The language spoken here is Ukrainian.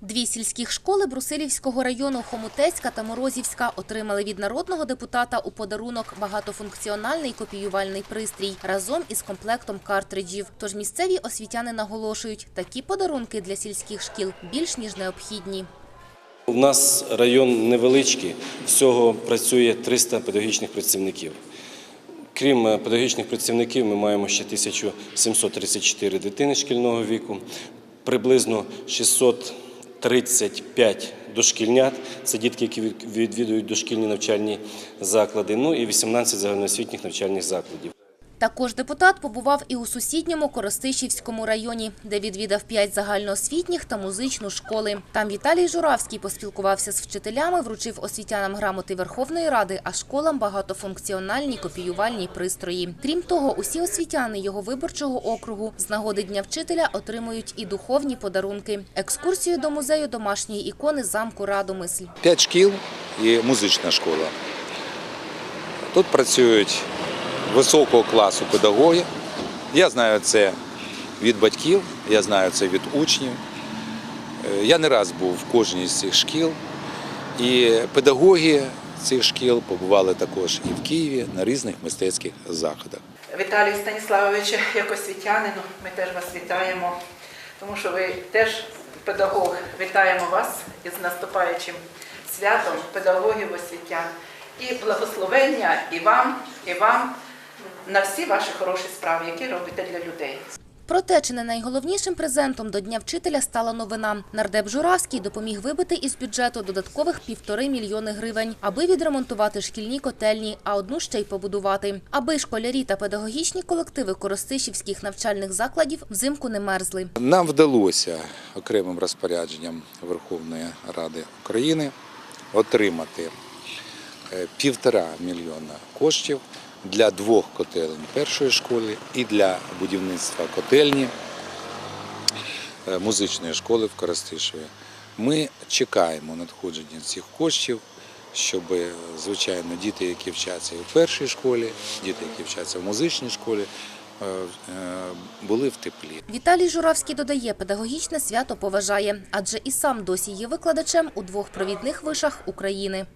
Дві сільських школи Брусилівського району Хомутецька та Морозівська отримали від народного депутата у подарунок багатофункціональний копіювальний пристрій разом із комплектом картриджів. Тож місцеві освітяни наголошують, такі подарунки для сільських шкіл більш ніж необхідні. У нас район невеличкий, всього працює 300 педагогічних працівників. Крім е, педагогічних працівників, ми маємо ще 1734 дитини шкільного віку, приблизно 635 дошкільнят, це дітки, які відвідують дошкільні навчальні заклади, ну і 18 загальноосвітніх навчальних закладів. Також депутат побував і у сусідньому Коростишівському районі, де відвідав п'ять загальноосвітніх та музичну школи. Там Віталій Журавський поспілкувався з вчителями, вручив освітянам грамоти Верховної Ради, а школам багатофункціональні копіювальні пристрої. Крім того, усі освітяни його виборчого округу з нагоди Дня вчителя отримують і духовні подарунки. Екскурсію до музею домашньої ікони замку Радомисль. П'ять шкіл і музична школа. Тут працюють високого класу педагоги. Я знаю це від батьків, я знаю це від учнів. Е, Я не раз був в кожній з цих шкіл. І педагоги цих шкіл побували також і в Києві на різних мистецьких заходах. Віталію Станіславовичу, як освітянину, ми теж вас вітаємо, тому що ви теж педагог. Вітаємо вас із наступаючим святом педагогів освітян. І благословення і вам, і вам на всі ваші хороші справи, які робите для людей. Проте, чи не найголовнішим презентом до Дня вчителя стала новина. Нардеп Журавський допоміг вибити із бюджету додаткових півтори мільйони гривень, аби відремонтувати шкільні котельні, а одну ще й побудувати. Аби школярі та педагогічні колективи коростишівських навчальних закладів взимку не мерзли. Нам вдалося окремим розпорядженням Верховної Ради України отримати півтора мільйона коштів для двох котелень першої школи і для будівництва котельні е, музичної школи в Коростишеві. Ми чекаємо надходження цих коштів, щоб, е, звичайно, діти, які вчаться в першій школі, діти, які вчаться в музичній школі, е, е, були в теплі. Віталій Журавський додає, педагогічне свято поважає, адже і сам досі є викладачем у двох провідних вишах України.